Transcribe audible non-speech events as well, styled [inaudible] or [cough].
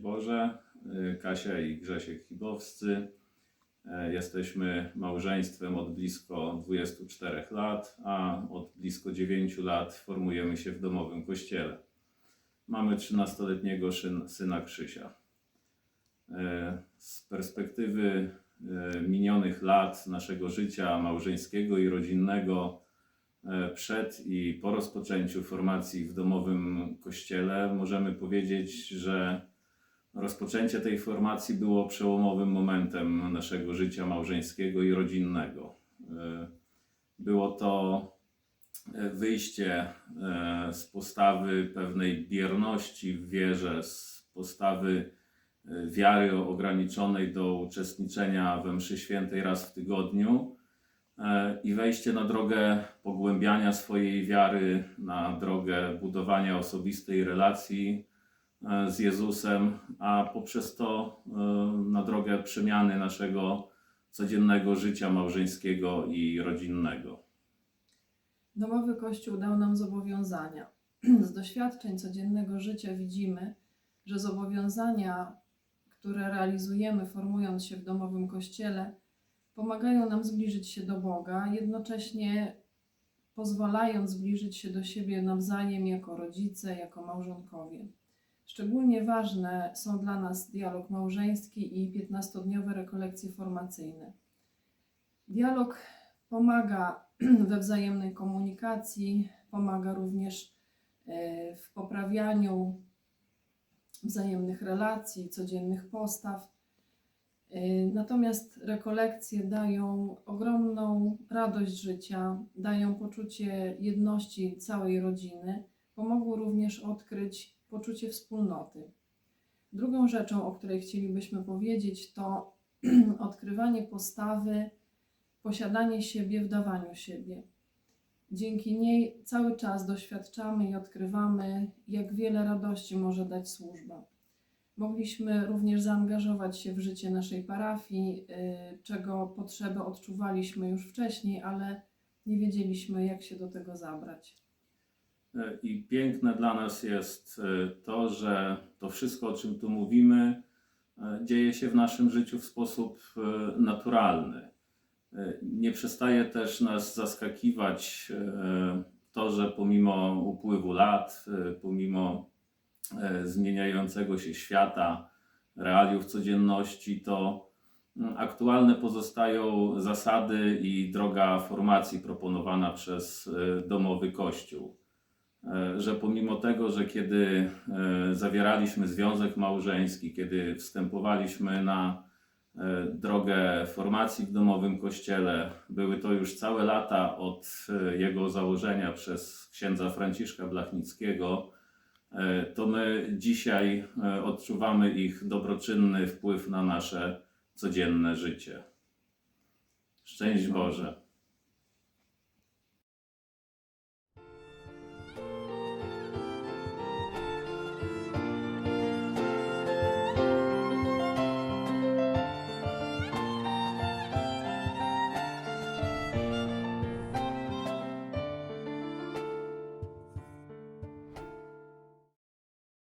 Boże, Y, Kasia i Grzesiek Chibowscy. E, Jesteśmy małżeństwem od blisko 24 lat, a od blisko 9 lat formujemy się w domowym kościele. Mamy 13-letniego szyn- syna Krzysia. E, Z perspektywy e, minionych lat naszego życia małżeńskiego i rodzinnego, przed i po rozpoczęciu formacji w domowym kościele, możemy powiedzieć, że rozpoczęcie tej formacji było przełomowym momentem naszego życia małżeńskiego i rodzinnego. E, Było to e, wyjście e, z postawy pewnej bierności w wierze, z postawy wiary ograniczonej do uczestniczenia we mszy świętej raz w tygodniu i wejście na drogę pogłębiania swojej wiary, na drogę budowania osobistej relacji z Jezusem, a poprzez to e, na drogę przemiany naszego codziennego życia małżeńskiego i rodzinnego. Domowy Kościół dał nam zobowiązania. [clears throat] Z doświadczeń codziennego życia widzimy, że zobowiązania, które realizujemy formując się w domowym Kościele, pomagają nam zbliżyć się do Boga, jednocześnie pozwalając zbliżyć się do siebie nawzajem jako rodzice, jako małżonkowie. Szczególnie ważne są dla nas dialog małżeński i 15-dniowe rekolekcje formacyjne. Dialog pomaga [clears throat] we wzajemnej komunikacji, pomaga również e, w poprawianiu wzajemnych relacji, codziennych postaw. E, Natomiast rekolekcje dają ogromną radość życia, dają poczucie jedności całej rodziny, pomogły również odkryć poczucie wspólnoty. Drugą rzeczą, o której chcielibyśmy powiedzieć, to [clears throat] odkrywanie postawy posiadanie siebie w dawaniu siebie. Dzięki niej cały czas doświadczamy i odkrywamy, jak wiele radości może dać służba. Mogliśmy również zaangażować się w życie naszej parafii, y, czego potrzebę odczuwaliśmy już wcześniej, ale nie wiedzieliśmy, jak się do tego zabrać. E, I piękne dla nas jest e, to, że to wszystko, o czym tu mówimy, e, dzieje się w naszym życiu w sposób naturalny. Nie przestaje też nas zaskakiwać to, że pomimo upływu lat, pomimo zmieniającego się świata, realiów codzienności, to aktualne pozostają zasady i droga formacji proponowana przez domowy kościół że pomimo tego, że kiedy e, zawieraliśmy związek małżeński, kiedy wstępowaliśmy na e, drogę formacji w domowym kościele, były to już całe lata od e, jego założenia przez księdza Franciszka Blachnickiego, e, to my dzisiaj e, odczuwamy ich dobroczynny wpływ na nasze codzienne życie. Szczęść Boże.